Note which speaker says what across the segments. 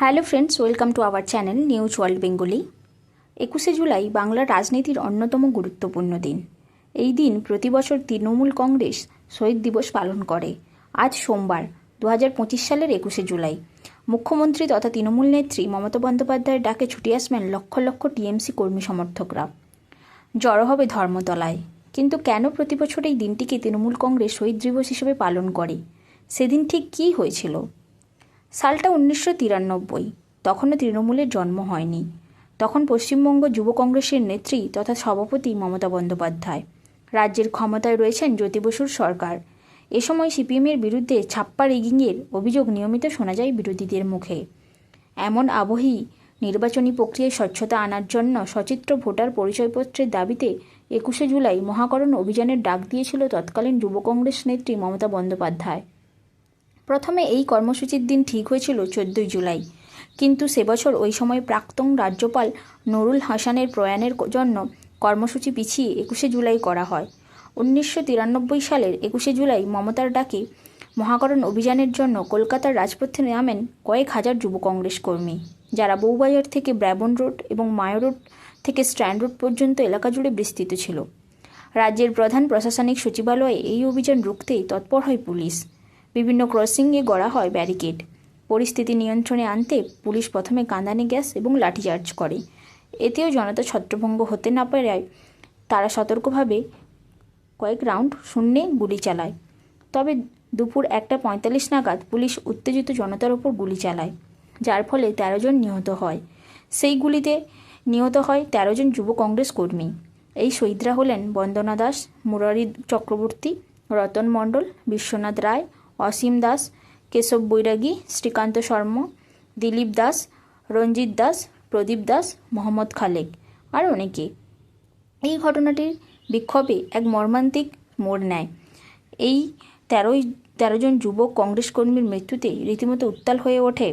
Speaker 1: Hello friends welcome to our channel news world Bengali একুশে জুলাই বাংলার রাজনীতির অন্যতম গুরুত্বপূর্ণ দিন। এই দিন প্রতি বছর তৃণমূল কংগ্রেস শহীদ দিবস পালন করে। আজ সোমবার দু হাজার পঁচিশ সালের একুশে জুলাই। মুখ্যমন্ত্রী তথা তৃণমূল নেত্রী মমতা বন্দ্যোপাধ্যায়ের ডাকে ছুটে আসবেন লক্ষ লক্ষ টিএমসি কর্মী সমর্থকরা। জড়ো হবে ধর্মতলায়। কিন্তু কেন প্রতি বছর এই দিনটিকে তৃণমূল কংগ্রেস শহীদ দিবস হিসেবে পালন করে? সেদিন ঠিক কী হয়েছিল? সালটা উনিশশো তিরানব্বই। তখনও তৃণমূলের জন্ম হয়নি। তখন পশ্চিমবঙ্গ যুব কংগ্রেসের নেত্রী তথা সভাপতি মমতা বন্দ্যোপাধ্যায়। রাজ্যের ক্ষমতায় রয়েছেন জ্যোতি বসুর সরকার। এ সময় সিপিএমের বিরুদ্ধে ছাপ্পা রিগিংয়ের অভিযোগ নিয়মিত শোনা যায় বিরোধীদের মুখে। এমন আবহেই নির্বাচনী প্রক্রিয়ায় স্বচ্ছতা আনার জন্য সচিত্র ভোটার পরিচয়পত্রের দাবিতে একুশে জুলাই মহাকরণ অভিযানের ডাক দিয়েছিল তৎকালীন যুব কংগ্রেস নেত্রী মমতা বন্দ্যোপাধ্যায়। প্রথমে এই কর্মসূচির দিন ঠিক হয়েছিল চোদ্দই জুলাই। কিন্তু সে বছর ওই সময় প্রাক্তন রাজ্যপাল নুরুল হাসানের প্রয়াণের জন্য কর্মসূচি পিছিয়ে একুশে জুলাই করা হয়। উনিশশো তিরানব্বই সালের একুশে জুলাই মমতার ডাকে মহাকরণ অভিযানের জন্য কলকাতার রাজপথে নামেন কয়েক হাজার যুব কংগ্রেস কর্মী, যারা বউবাজার থেকে ব্র্যাবন রোড এবং মায় রোড থেকে স্ট্যান্ড রোড পর্যন্ত এলাকা জুড়ে বিস্তৃত ছিল। রাজ্যের প্রধান প্রশাসনিক সচিবালয়ে এই অভিযান রুখতেই তৎপর হয় পুলিশ। বিভিন্ন ক্রসিংয়ে গড়া হয় ব্যারিকেড। পরিস্থিতি নিয়ন্ত্রণে আনতে পুলিশ প্রথমে কাঁদানে গ্যাস এবং লাঠিচার্জ করে। এতেও জনতা ছত্রভঙ্গ হতে না পারায় তারা সতর্কভাবে কয়েক রাউন্ড শূন্যে গুলি চালায়। তবে দুপুর একটা পঁয়তাল্লিশ নাগাদ পুলিশ উত্তেজিত জনতার ওপর গুলি চালায়, যার ফলে তেরো জন নিহত হয়। সেই গুলিতে নিহত হয় তেরো জন যুব কংগ্রেস কর্মী। এই শহীদরা হলেন বন্দনা দাস, মুরারি চক্রবর্তী, রতন মণ্ডল, বিশ্বনাথ রায় অসীম দাস, কেশব বৈরাগী, শ্রীকান্ত শর্মা, দিলীপ দাস, রঞ্জিত দাস, প্রদীপ দাস, মোহাম্মদ খালেক আর অনেকে। এই ঘটনাটির বিক্ষোভে এক মর্মান্তিক মোড় নেয়। এই তেরোই, তেরো জন যুবক কংগ্রেস কর্মীর মৃত্যুতে রীতিমতো উত্তাল হয়ে ওঠে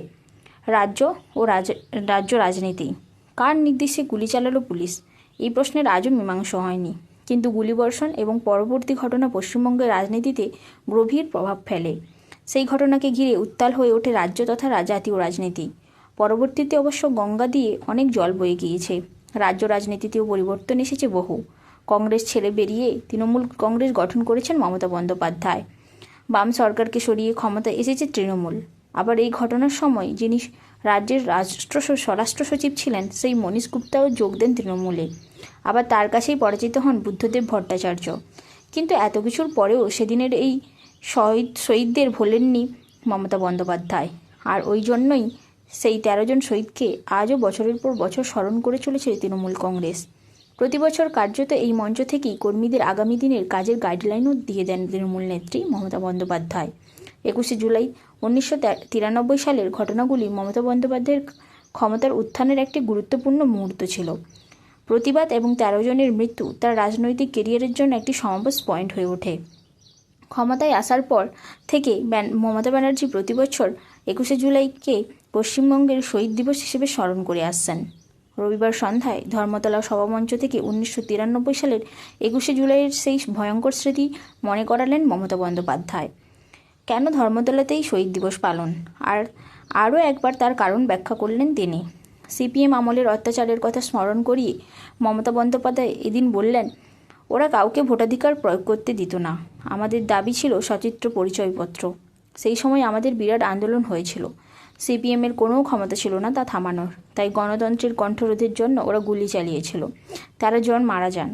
Speaker 1: রাজ্য ও রাজ, রাজ্য রাজনীতি। কার নির্দেশে গুলি চালালো পুলিশ? এই প্রশ্নের আজও মীমাংসা হয়নি। কিন্তু গুলিবর্ষণ এবং পরবর্তী ঘটনা পশ্চিমবঙ্গের রাজনীতিতে গভীর প্রভাব ফেলে। সেই ঘটনাকে ঘিরে উত্তাল হয়ে ওঠে রাজ্য তথা জাতীয় রাজনীতি। পরবর্তীতে অবশ্য গঙ্গা দিয়ে অনেক জল বয়ে গিয়েছে। রাজ্য রাজনীতিতেও পরিবর্তন এসেছে বহু। কংগ্রেস ছেড়ে বেরিয়ে তৃণমূল কংগ্রেস গঠন করেছেন মমতা বন্দ্যোপাধ্যায়। বাম সরকারকে সরিয়ে ক্ষমতায় এসেছে তৃণমূল। আবার এই ঘটনার সময় যিনি রাজ্যের রাষ্ট্র স্বরাষ্ট্র সচিব ছিলেন সেই মনীষ গুপ্তাও যোগ দেন তৃণমূলে। আবার তার কাছেই পরাজিত হন বুদ্ধদেব ভট্টাচার্য। কিন্তু এত কিছুর পরেও সেদিনের এই শহীদ, শহীদদের ভোলেননি মমতা বন্দ্যোপাধ্যায়। আর ওই জন্যই সেই তেরো জন শহীদকে আজও বছরের পর বছর স্মরণ করে চলেছে তৃণমূল কংগ্রেস। প্রতি বছর কার্যত এই মঞ্চ থেকেই কর্মীদের আগামী দিনের কাজের গাইডলাইনও দিয়ে দেন তৃণমূল নেত্রী মমতা বন্দ্যোপাধ্যায়। একুশে জুলাই উনিশশো তিরানব্বই সালের ঘটনাগুলি মমতা বন্দ্যোপাধ্যায়ের ক্ষমতার উত্থানের একটি গুরুত্বপূর্ণ মুহূর্ত ছিল। প্রতিবাদ এবং তেরো জনের মৃত্যু তার রাজনৈতিক কেরিয়ারের জন্য একটি সমাবেশ পয়েন্ট হয়ে ওঠে। ক্ষমতায় আসার পর থেকে মমতা ব্যানার্জি প্রতি বছর একুশে জুলাইকে পশ্চিমবঙ্গের শহীদ দিবস হিসেবে স্মরণ করে আসছেন। রবিবার সন্ধ্যায় ধর্মতলা সভামঞ্চ থেকে উনিশশো তিরানব্বই সালের একুশে জুলাইয়ের সেই ভয়ঙ্কর স্মৃতি মনে করালেন মমতা বন্দ্যোপাধ্যায়। কেন ধর্মতলাতেই শহীদ দিবস পালন? আর আরও একবার তার কারণ ব্যাখ্যা করলেন তিনি। সিপিএম আমলের অত্যাচারের কথা স্মরণ করিয়ে মমতা বন্দ্যোপাধ্যায় এদিন বললেন, ওরা কাউকে ভোটাধিকার প্রয়োগ করতে দিত না। আমাদের দাবি ছিল সচিত্র পরিচয়পত্র। সেই সময় আমাদের বিরাট আন্দোলন হয়েছিল। সিপিএমের কোনো ক্ষমতা ছিল না তা থামানোর। তাই গণতন্ত্রের কণ্ঠরোধের জন্য ওরা গুলি চালিয়েছিল। তেরো জন মারা যান,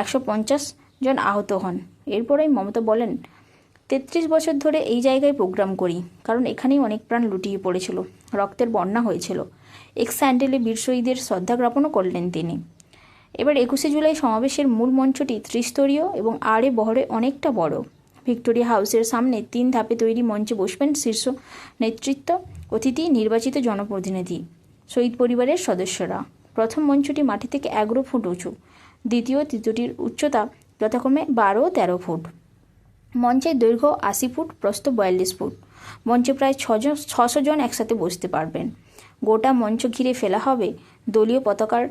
Speaker 1: একশো পঞ্চাশ জন আহত হন। এরপরেই মমতা বলেন তেত্রিশ বছর ধরে এই জায়গায় প্রোগ্রাম করি, কারণ এখানেই অনেক প্রাণ লুটিয়ে পড়েছিল, রক্তের বন্যা হয়েছিল। এক্স স্যান্ডেলে বীর শহীদের শ্রদ্ধা জ্ঞাপনও করলেন তিনি। এবার একুশে জুলাই সমাবেশের মূল মঞ্চটি ত্রিস্তরীয় এবং আড়ে বহরে অনেকটা বড়। ভিক্টোরিয়া হাউসের সামনে তিন ধাপে তৈরি মঞ্চে বসবেন শীর্ষ নেতৃত্ব, অতিথি, নির্বাচিত জনপ্রতিনিধি, শহীদ পরিবারের সদস্যরা। প্রথম মঞ্চটি মাটি থেকে এগারো ফুট উঁচু, দ্বিতীয় তৃতীয়টির উচ্চতা যথাক্রমে বারো তেরো ফুট। মঞ্চের দৈর্ঘ্য আশি ফুট, প্রস্থ বয়াল্লিশ ফুট। মঞ্চে প্রায় ছজন, ছশো জন একসাথে বসতে পারবেন। গোটা মঞ্চ ঘিরে ফেলা হবে দলীয় পতাকার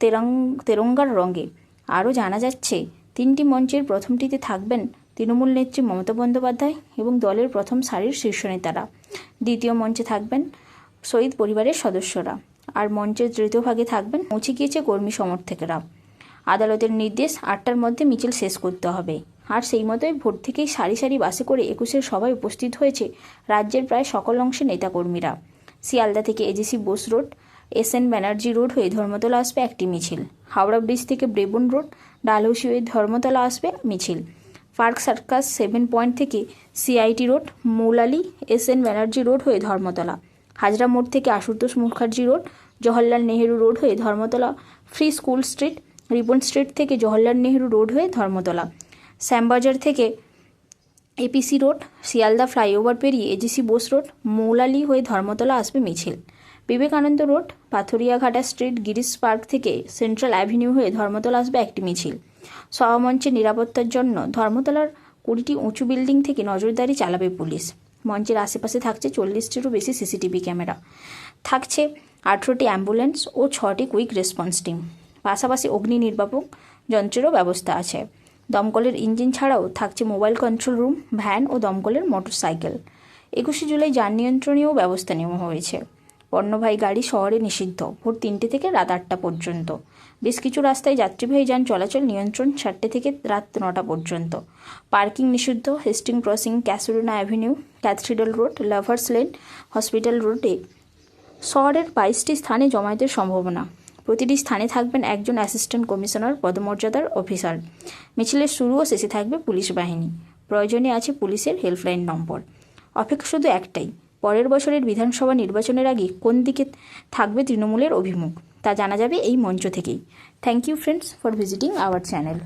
Speaker 1: তেরং, তেরঙ্গার রঙে। আরও জানা যাচ্ছে, তিনটি মঞ্চের প্রথমটিতে থাকবেন তৃণমূল নেত্রী মমতা বন্দ্যোপাধ্যায় এবং দলের প্রথম সারির শীর্ষ নেতারা। দ্বিতীয় মঞ্চে থাকবেন শহীদ পরিবারের সদস্যরা। আর মঞ্চের তৃতীয় ভাগে থাকবেন পৌঁছে গিয়েছে কর্মী সমর্থকেরা। আদালতের নির্দেশ আটটার মধ্যে মিছিল শেষ করতে হবে। আর সেই মতোই ভোর থেকেই সারি সারি বাসে করে একুশের সভায় উপস্থিত হয়েছে রাজ্যের প্রায় সকল অংশের নেতাকর্মীরা। শিয়ালদা থেকে AGC Bose road, S N Banerjee road হয়ে ধর্মতলা আসবে একটি মিছিল। হাওড়া ব্রিজ থেকে ব্রেবন রোড, ডালহৌসি হয়ে ধর্মতলা আসবে মিছিল। পার্ক সার্কাস সেভেন পয়েন্ট থেকে CIT road, Moulali, S N Banerjee road হয়ে ধর্মতলা। হাজরা মোড় থেকে আশুতোষ মুখার্জি রোড, জওহরলাল নেহেরু রোড হয়ে Dharmatala. Free school street, Ripon street থেকে জওহরলাল নেহেরু রোড হয়ে ধর্মতলা। শ্যামবাজার থেকে এপিসি রোড, শিয়ালদা ফ্লাইওভার পেরিয়ে এজিসি বোস রোড মৌলালি হয়ে ধর্মতলা আসবে মিছিল। Vivekananda road, Pathuriaghata street Girish park থেকে সেন্ট্রাল অ্যাভিনিউ হয়ে ধর্মতলা আসবে একটি মিছিল। সভামঞ্চের নিরাপত্তার জন্য ধর্মতলার কুড়িটি উঁচু বিল্ডিং থেকে নজরদারি চালাবে পুলিশ। মঞ্চের আশেপাশে থাকছে চল্লিশটিরও বেশি সিসিটিভি ক্যামেরা। থাকছে আঠেরোটি অ্যাম্বুলেন্স ও ছটি কুইক রেসপন্স টিম। পাশাপাশি অগ্নি নির্বাপক যন্ত্রেরও ব্যবস্থা আছে। দমকলের ইঞ্জিন ছাড়াও থাকছে মোবাইল কন্ট্রোল রুম, ভ্যান ও দমকলের মোটরসাইকেল। একুশে জুলাই যান নিয়ন্ত্রণীয় ব্যবস্থা নেওয়া হয়েছে। পণ্যবাহী গাড়ি শহরে নিষিদ্ধ, ভোর তিনটে থেকে রাত আটটা পর্যন্ত। বেশ কিছু রাস্তায় যাত্রীবাহী যান চলাচল নিয়ন্ত্রণ চারটে থেকে রাত নটা পর্যন্ত। পার্কিং নিষিদ্ধ, Hastings crossing, Casuarina avenue, cathedral road, lovers lane, hospital রোডে। শহরের বাইশটি স্থানে জমায়েতের সম্ভাবনা। প্রতিটি স্থানে থাকবেন একজন অ্যাসিস্ট্যান্ট কমিশনার পদমর্যাদার অফিসার মিছিলের শুরু ও শেষে থাকবে পুলিশ বাহিনী। প্রয়োজনে আছে পুলিশের হেল্পলাইন নম্বর। অপেক্ষা শুধু একটাই, পরের বছরের বিধানসভা নির্বাচনের আগে কোন দিকে থাকবে তৃণমূলের অভিমুখ, তা জানা যাবে এই মঞ্চ থেকেই। Thank you friends for visiting our channel